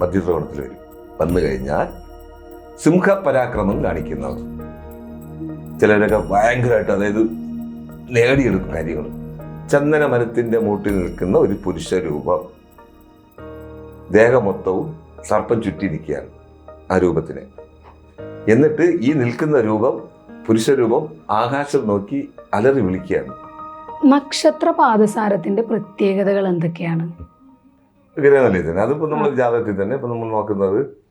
മധ്യത്രകോണത്തിൽ വരും. വന്നു കഴിഞ്ഞാൽ സിംഹപരാക്രമം കാണിക്കുന്നവർ ചിലരൊക്കെ ഭയങ്കരമായിട്ട് അതായത് നേടിയെടുക്കും കാര്യങ്ങൾ. ചന്ദന മരത്തിന്റെ മൂട്ടിൽ നിൽക്കുന്ന ഒരു പുരുഷ രൂപം ദേഹമൊത്തവും സർപ്പം ചുറ്റി നിൽക്കുകയാണ് ആ രൂപത്തിന്. എന്നിട്ട് ഈ നിൽക്കുന്ന രൂപം പുരുഷരൂപം ആകാശം നോക്കി അലറി വിളിക്കുകയാണ്. നക്ഷത്ര പാദസാരത്തിന്റെ പ്രത്യേകതകൾ എന്തൊക്കെയാണ്? ഗ്രഹനില തന്നെ അതിപ്പോ നമ്മൾ ജാതകത്തിൽ തന്നെ ഇപ്പൊ നമ്മൾ നോക്കുന്നത്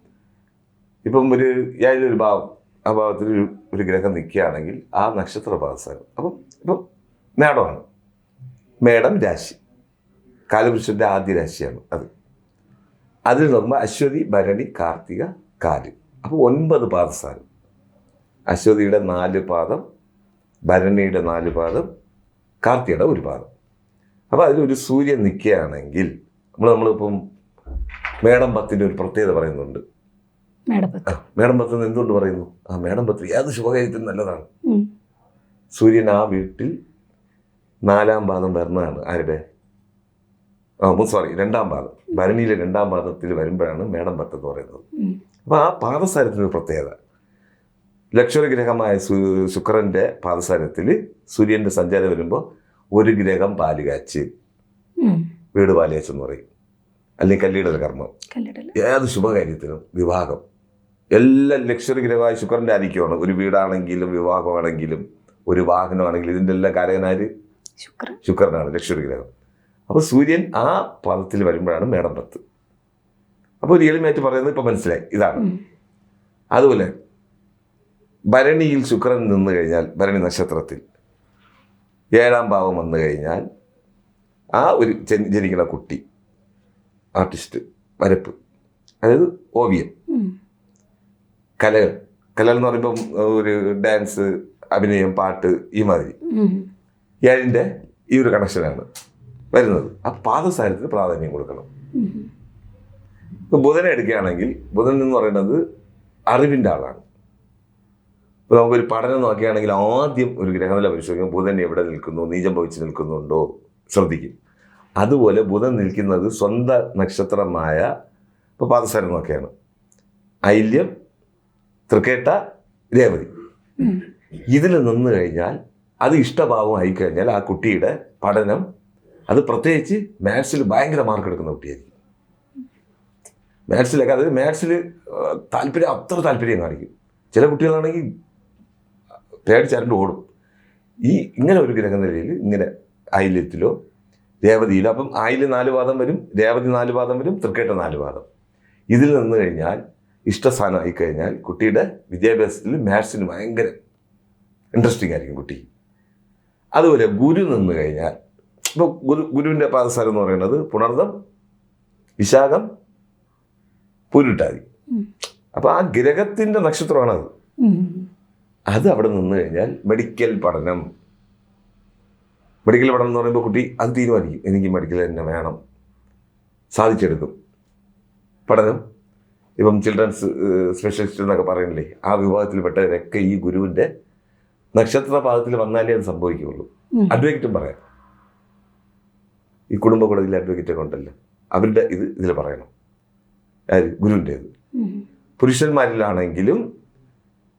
ഇപ്പം ഒരു ഏതൊരു ഒരു ഭാവം ആ ഭാവത്തിൽ ഒരു ഒരു ഗ്രഹം നിൽക്കുകയാണെങ്കിൽ ആ നക്ഷത്ര പാദസാരം അപ്പം ഇപ്പം മേടമാണ്. മേടം രാശി. കാലപുരുഷന്റെ ആദ്യ രാശിയാണ് അത്. അതിൽ നോക്കുമ്പോൾ അശ്വതി ഭരണി കാർത്തിക കാൽ. അപ്പോൾ ഒൻപത് പാദസാരം. അശ്വതിയുടെ നാല് പാദം ഭരണിയുടെ നാല് പാദം കാർത്തിയുടെ ഒരു പാദം. അപ്പോൾ അതിലൊരു സൂര്യൻ നിൽക്കുകയാണെങ്കിൽ നമ്മൾ നമ്മളിപ്പം മേടം പത്തിന്റെ ഒരു പ്രത്യേകത പറയുന്നുണ്ട്. മേടം പത്ത് എന്തുകൊണ്ട് പറയുന്നു? ആ മേടം പത്ത് ഏത് ശുഭകാര്യത്തിനും നല്ലതാണ്. സൂര്യൻ ആ വീട്ടിൽ നാലാം പാദം വരുന്നതാണ്. ആരുടെ? ആ സോറി രണ്ടാം പാദം. ഭരണിയിലെ രണ്ടാം പാദത്തിൽ വരുമ്പോഴാണ് മേടം പത്ത് എന്ന് പറയുന്നത്. അപ്പോൾ ആ പാദസാരത്തിനൊരു പ്രത്യേകത. ലക്ഷണഗ്രഹമായ ഗ്രഹമായ ശുക്രന്റെ പാദസാരത്തിൽ സൂര്യന്റെ സഞ്ചാരം വരുമ്പോൾ ഒരു ഗ്രഹം പാൽ കാച്ച് ഉം. വീട് പാലിയച്ചെന്ന് പറയും. അല്ലെങ്കിൽ കല്ലിടൽ കർമ്മം. ഏത് ശുഭകാര്യത്തിനും വിവാഹം. എല്ലാ ലക്ഷറി ഗ്രഹമായ ശുക്രന്റെ ആധിക്യമാണ്. ഒരു വീടാണെങ്കിലും വിവാഹമാണെങ്കിലും ഒരു വാഹനമാണെങ്കിലും ഇതിന്റെ എല്ലാം കാരകനാര് ശുക്രൻ. ശുക്രനാണ് ലക്ഷറി ഗ്രഹം. അപ്പോൾ സൂര്യൻ ആ പദത്തിൽ വരുമ്പോഴാണ് മേടം പത്ത്. അപ്പോൾ ഒരു എളിമയായിട്ട് പറയുന്നത് ഇപ്പം മനസ്സിലായി. ഇതാണ്. അതുപോലെ ഭരണിയിൽ ശുക്രൻ നിന്ന് കഴിഞ്ഞാൽ ഭരണി നക്ഷത്രത്തിൽ ഏഴാം ഭാവം വന്നു കഴിഞ്ഞാൽ ആ ഒരു ജനി- ജനിക്കുന്ന കുട്ടി ആർട്ടിസ്റ്റ് വരപ്പ് അതായത് ഓവിയം. കലകൾ കലകൾ എന്ന് പറയുമ്പം ഒരു ഡാൻസ് അഭിനയം പാട്ട് ഈ മാതിരി. ഏഴിന്റെ ഈ ഒരു കണക്ഷനാണ് വരുന്നത് ആ പാദസാരത്തിന് പ്രാധാന്യം കൊടുക്കണം. ഇപ്പം ബുധനെ എടുക്കുകയാണെങ്കിൽ ബുധൻ എന്ന് പറയുന്നത് അറിവിന്റെ ആളാണ് ഇപ്പോൾ നമുക്കൊരു പഠനം നോക്കുകയാണെങ്കിൽ ആദ്യം ഒരു ഗ്രഹനില പരിശോധിക്കും ബുധൻ എവിടെ നിൽക്കുന്നു നീചം ഭവിച്ച് നിൽക്കുന്നുണ്ടോ ശ്രദ്ധിക്കും. അതുപോലെ ബുധൻ നിൽക്കുന്നത് സ്വന്തം നക്ഷത്രമായ ഇപ്പോൾ പാദസാരം നോക്കിയാണ് ഐല്യം തൃക്കേട്ട രേവതി. ഇതിൽ നിന്ന് കഴിഞ്ഞാൽ അത് ഇഷ്ടഭാവം ആയിക്കഴിഞ്ഞാൽ ആ കുട്ടിയുടെ പഠനം അത് പ്രത്യേകിച്ച് മാത്സിൽ ഭയങ്കര മാർക്ക് എടുക്കുന്ന കുട്ടിയായിരിക്കും. മാത്സിലൊക്കെ അതായത് മാത്സിൽ താല്പര്യം അത്ര താല്പര്യം കാണിക്കും. ചില കുട്ടികളാണെങ്കിൽ പേടിച്ചരണ്ട് ഓടും. ഈ ഇങ്ങനെ ഒരു ഗ്രഹനിലയിൽ ഇങ്ങനെ ആയില്യത്തിലോ രേവതിയിലോ? അപ്പം ആയില്യം നാല് വാദം വരും രേവതി നാല് വാദം വരും തൃക്കേട്ട നാല് വാദം ഇതിൽ നിന്ന് കഴിഞ്ഞാൽ ഇഷ്ടസ്ഥാനമായി ആയിക്കഴിഞ്ഞാൽ കുട്ടിയുടെ വിദ്യാഭ്യാസത്തിൽ മാത്സിന് ഭയങ്കര ഇൻട്രസ്റ്റിംഗ് ആയിരിക്കും കുട്ടി. അതുപോലെ ഗുരു നിന്ന് കഴിഞ്ഞാൽ ഇപ്പോൾ ഗുരു ഗുരുവിന്റെ പാദസാരം എന്ന് പറയുന്നത് പുണർദം വിശാഖം പുരുട്ടാതി. അപ്പോൾ ആ ഗ്രഹത്തിന്റെ നക്ഷത്രമാണത്. അത് അവിടെ നിന്ന് കഴിഞ്ഞാൽ മെഡിക്കൽ പഠനം മെഡിക്കൽ പഠനം എന്ന് പറയുമ്പോൾ കുട്ടി അത് തീരുമാനിക്കും. എനിക്ക് മെഡിക്കൽ തന്നെ വേണം. സാധിച്ചെടുക്കും. പഠനം. ഇപ്പം ചിൽഡ്രൻസ് സ്പെഷ്യലിസ്റ്റ് എന്നൊക്കെ പറയണില്ലേ? ആ വിഭാഗത്തിൽപ്പെട്ടവരൊക്കെ ഈ ഗുരുവിന്റെ നക്ഷത്ര പാദത്തിൽ വന്നാലേ അത് സംഭവിക്കുകയുള്ളൂ. അഡ്വക്കേറ്റും പറയാം. ഈ കുടുംബ കോടതിയിലെ അഡ്വക്കേറ്റൊക്കെ ഉണ്ടല്ലോ. അവരുടെ ഇത് ഇതിൽ പറയണം. അതായത് ഗുരുവിന്റേത്. പുരുഷന്മാരിലാണെങ്കിലും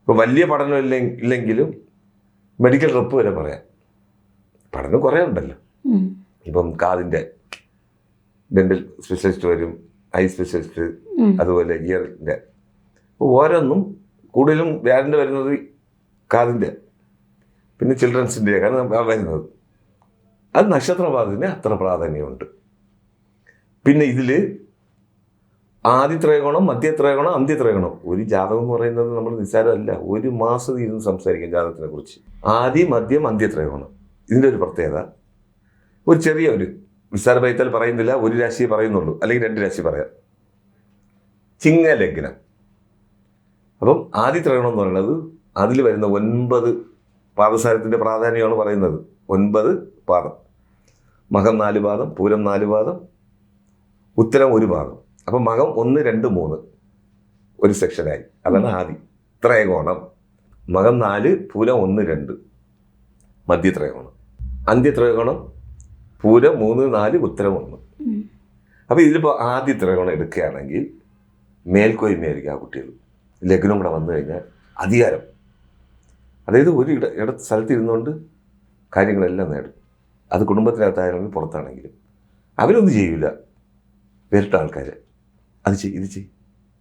ഇപ്പോൾ വലിയ പഠനം ഇല്ലെ ഇല്ലെങ്കിലും മെഡിക്കൽ റെപ്പ് വരെ പറയാം. പഠനം കുറേ ഉണ്ടല്ലോ. ഇപ്പം കാതിന്റെ ഡെന്റൽ സ്പെഷ്യലിസ്റ്റ് വരും ഐ സ്പെഷ്യലിസ്റ്റ് അതുപോലെ ഇയറിന്റെ. അപ്പോൾ ഓരോന്നും കൂടുതലും വ്യാഴന്റെ വരുന്നത് കാതിന്റെ പിന്നെ ചിൽഡ്രൻസിന്റെയൊക്കെയാണ് വരുന്നത്. അത് നക്ഷത്രപാതത്തിന് അത്ര പ്രാധാന്യമുണ്ട്. പിന്നെ ഇതിൽ ആദ്യത്രയഗുണം മധ്യത്രയഗുണം അന്ത്യത്രയഗുണം ഒരു ജാതകം എന്ന് പറയുന്നത് നമ്മൾ നിസ്സാരമല്ല ഒരു മാസം ഇരുന്ന് സംസാരിക്കാം ജാതകത്തിനെ കുറിച്ച് ആദ്യം മദ്യം അന്ത്യത്രയഗുണം ഇതിന്റെ ഒരു പ്രത്യേകത ഒരു ചെറിയ ഒരു നിസ്സാര ബൈത്താൽ പറയുന്നില്ല ഒരു രാശിയെ പറയുന്നുള്ളൂ അല്ലെങ്കിൽ രണ്ട് രാശി പറയാം. ചിങ്ങലഗ്നം. അപ്പം ആദ്യ ആദ്യത്രയഗുണം എന്ന് പറയുന്നത് അതിൽ വരുന്ന ഒൻപത് പാദസാരത്തിന്റെ പ്രാധാന്യമാണ് പറയുന്നത്. ഒൻപത് പാദം. മകം നാല് പാദം പൂരം നാല് പാദം ഉത്തരം ഒരു പാദം. അപ്പം മകം ഒന്ന് രണ്ട് മൂന്ന് ഒരു സെക്ഷനായി. അതാണ് ആദി ത്രയകോണം മകം നാല് പൂരം ഒന്ന് രണ്ട്. മധ്യത്രയകോണം അന്ത്യത്രയകോണം പൂരം മൂന്ന് നാല് ഉത്തരം ഒന്ന്. അപ്പോൾ ഇതിലിപ്പോൾ ആദ്യ ത്രയകോണം എടുക്കുകയാണെങ്കിൽ മേൽക്കോയ്മയായിരിക്കും ആ കുട്ടികൾ. ലഗ്നം കൂടെ വന്നു കഴിഞ്ഞാൽ അധികാരം. അതായത് ഒരു ഇട ഇട സ്ഥലത്ത് ഇരുന്നുകൊണ്ട് കാര്യങ്ങളെല്ലാം നേടും. അത് കുടുംബത്തിനകത്തായാലും പുറത്താണെങ്കിലും. അവരൊന്നും ചെയ്യില്ല വേറിട്ട ആൾക്കാർ അത് ചെയ് ഇത് ചെയ്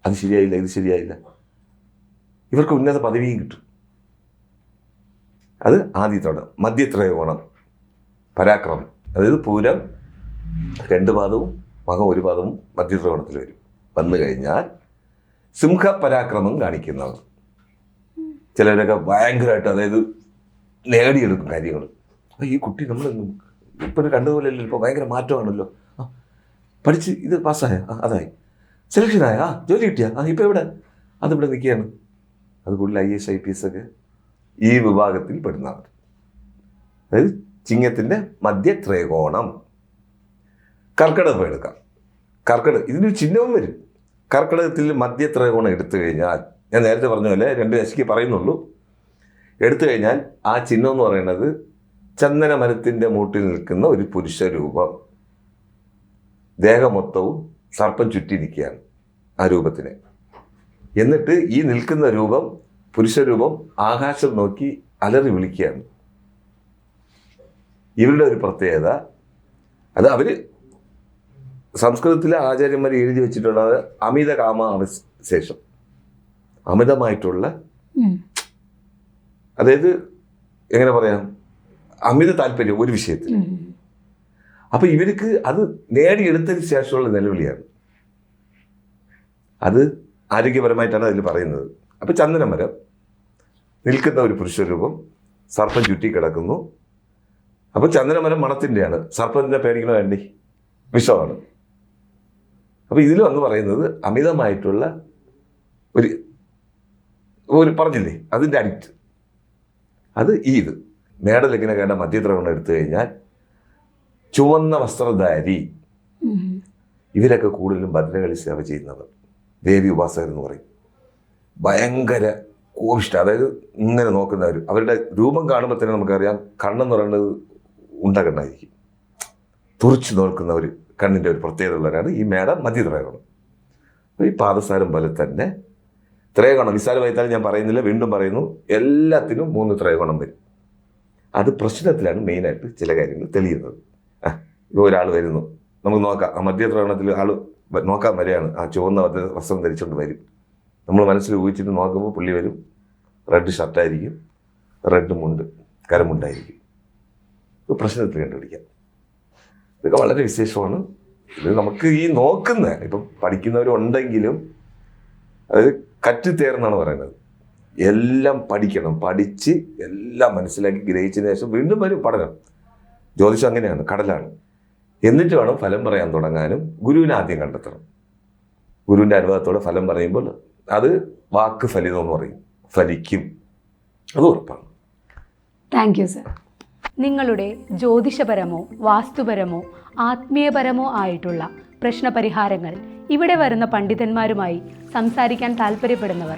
അത് ശരിയായില്ല ഇത് ശരിയായില്ല. ഇവർക്ക് ഉന്നത പദവിയും കിട്ടും. അത് ആദ്യത്തോട് മധ്യത്രയോണം പരാക്രമം. അതായത് പൂരം രണ്ട് പാദവും മകം ഒരു പാദവും മധ്യത്രയോണത്തിൽ വരും. വന്നു കഴിഞ്ഞാൽ സിംഹ പരാക്രമം കാണിക്കുന്നവർ. ചിലരൊക്കെ ഭയങ്കരമായിട്ട് അതായത് നേടിയെടുക്കും കാര്യങ്ങൾ. ഈ കുട്ടി നമ്മൾ ഇപ്പോഴും കണ്ടതുപോലെയല്ലോ ഇപ്പോൾ ഭയങ്കര മാറ്റമാണല്ലോ. ആ പഠിച്ച് ഇത് പാസ്സായ? ആ അതായി. സെലക്ഷനായ? ആ ജോലി കിട്ടിയ? ആ ഇപ്പോൾ എവിടെ? അതിവിടെ നിൽക്കുകയാണ്. അത് കൂടുതൽ I S I P S ഒക്കെ ഈ വിഭാഗത്തിൽ പെടുന്നവർ. അതായത് ചിങ്ങത്തിന്റെ മധ്യത്രേകോണം. കർക്കിടകം എടുക്കാം. കർക്കിടകം ഇതിനൊരു ചിഹ്നവും വരും. കർക്കിടകത്തിൽ മധ്യത്രേകോണം എടുത്തു കഴിഞ്ഞാൽ ഞാൻ നേരത്തെ പറഞ്ഞ പോലെ രണ്ട് രശിക്ക് പറയുന്നുള്ളൂ. എടുത്തു കഴിഞ്ഞാൽ ആ ചിഹ്നം എന്ന് പറയുന്നത് ചന്ദന മരത്തിന്റെ മൂട്ടിൽ നിൽക്കുന്ന ഒരു പുരുഷ രൂപം ദേഹമൊത്തവും സർപ്പം ചുറ്റി നിൽക്കുകയാണ് ആ രൂപത്തിന്. എന്നിട്ട് ഈ നിൽക്കുന്ന രൂപം പുരുഷരൂപം ആകാശം നോക്കി അലറി വിളിക്കുകയാണ്. ഇവരുടെ ഒരു പ്രത്യേകത അത് അവർ സംസ്കൃതത്തിലെ ആചാര്യന്മാർ എഴുതി വെച്ചിട്ടുള്ളത് അമിത കാമ അവശേഷം അമിതമായിട്ടുള്ള അതായത് എങ്ങനെ പറയാം അമിത താല്പര്യം ഒരു വിഷയത്തിൽ. അപ്പം അപ്പൊ ഇവർക്ക് അത് നേടിയെടുത്തതിന് ശേഷമുള്ള നിലവിളിയാണ്. അത് ആരോഗ്യപരമായിട്ടാണ് അതിൽ പറയുന്നത്. അപ്പൊ ചന്ദനമരം നിൽക്കുന്ന ഒരു പുരുഷരൂപം സർപ്പം ചുറ്റി കിടക്കുന്നു. അപ്പോൾ ചന്ദനമരം മണത്തിന്റെയാണ്. സർപ്പത്തിന്റെ പേടിക്കണ വേണ്ടി വിഷമാണ്. അപ്പോൾ ഇതിൽ വന്ന് പറയുന്നത് അമിതമായിട്ടുള്ള ഒരു ഒരു പറഞ്ഞില്ലേ? അതിന്റെ അഡിക്റ്റ്. അത് ഈ ഇത്. മേടലഗ്ന കേട്ട എടുത്തു കഴിഞ്ഞാൽ ചുവന്ന വസ്ത്രധാരി. ഇവരൊക്കെ കൂടുതലും ഭദ്രകളി സേവ ചെയ്യുന്നവർ. ദേവി ഉപാസകർ എന്ന് പറയും. ഭയങ്കര കോപിഷ്ട അതായത് ഇങ്ങനെ നോക്കുന്നവർ അവരുടെ രൂപം കാണുമ്പോൾ തന്നെ നമുക്കറിയാം കണ്ണെന്ന് പറയുന്നത് ഉണ്ട കണ്ണായിരിക്കും തുറച്ചു നോക്കുന്ന ഒരു കണ്ണിന്റെ ഒരു പ്രത്യേകത ഉള്ളവരാണ് ഈ മേട മധ്യത്രയഗണം അപ്പോൾ ഈ പാദസാരം പോലെ തന്നെ ത്രയഗണം വിശാലമായിത്താൽ ഞാൻ പറയുന്നില്ല വീണ്ടും പറയുന്നു. എല്ലാത്തിനും മൂന്ന് ത്രയകോണം വരും. അത് പ്രശ്നത്തിലാണ് മെയിനായിട്ട് ചില കാര്യങ്ങൾ തെളിയുന്നത്. ഇപ്പോൾ ഒരാൾ വരുന്നു. നമുക്ക് നോക്കാം. ആ മധ്യത്രയണത്തിൽ ആൾ നോക്കാൻ വരികയാണ്. ആ ചുവന്ന വസ്ത്രം ധരിച്ചുകൊണ്ട് വരും. നമ്മൾ മനസ്സിൽ ഊഹിച്ചിട്ട് നോക്കുമ്പോൾ പുള്ളി വരും. റെഡ് ഷർട്ടായിരിക്കും റെഡ് മുണ്ട് കരമുണ്ടായിരിക്കും ഇത് പ്രശ്നത്തിൽ കണ്ടുപിടിക്കാം. ഇതൊക്കെ വളരെ വിശേഷമാണ്. ഇത് നമുക്ക് ഈ നോക്കുന്ന ഇപ്പം പഠിക്കുന്നവരുണ്ടെങ്കിലും അതായത് കറ്റിത്തേർന്നാണ് പറയുന്നത്. എല്ലാം പഠിക്കണം. പഠിച്ച് എല്ലാം മനസ്സിലാക്കി ഗ്രഹിച്ചതിന് ശേഷം വീണ്ടും വരും പഠനം. ജ്യോതിഷം അങ്ങനെയാണ് കടലാണ്. എന്നിട്ട് വേണം ഫലം പറയാൻ തുടങ്ങാനും. ഗുരുവിനെ ആദ്യം കണ്ടെത്തണം. ഗുരുവിന്റെ അനുഭവത്തോടെ ഫലം പറയുമ്പോൾ അത് വാക്ക് ഫലിതം എന്ന് പറയും. ഫലിക്കും. അത് ഉറപ്പാണ്. താങ്ക് യു സർ നിങ്ങളുടെ ജ്യോതിഷപരമോ വാസ്തുപരമോ ആത്മീയപരമോ ആയിട്ടുള്ള പ്രശ്നപരിഹാരങ്ങൾ ഇവിടെ വരുന്ന പണ്ഡിതന്മാരുമായി സംസാരിക്കാൻ താല്പര്യപ്പെടുന്നവർ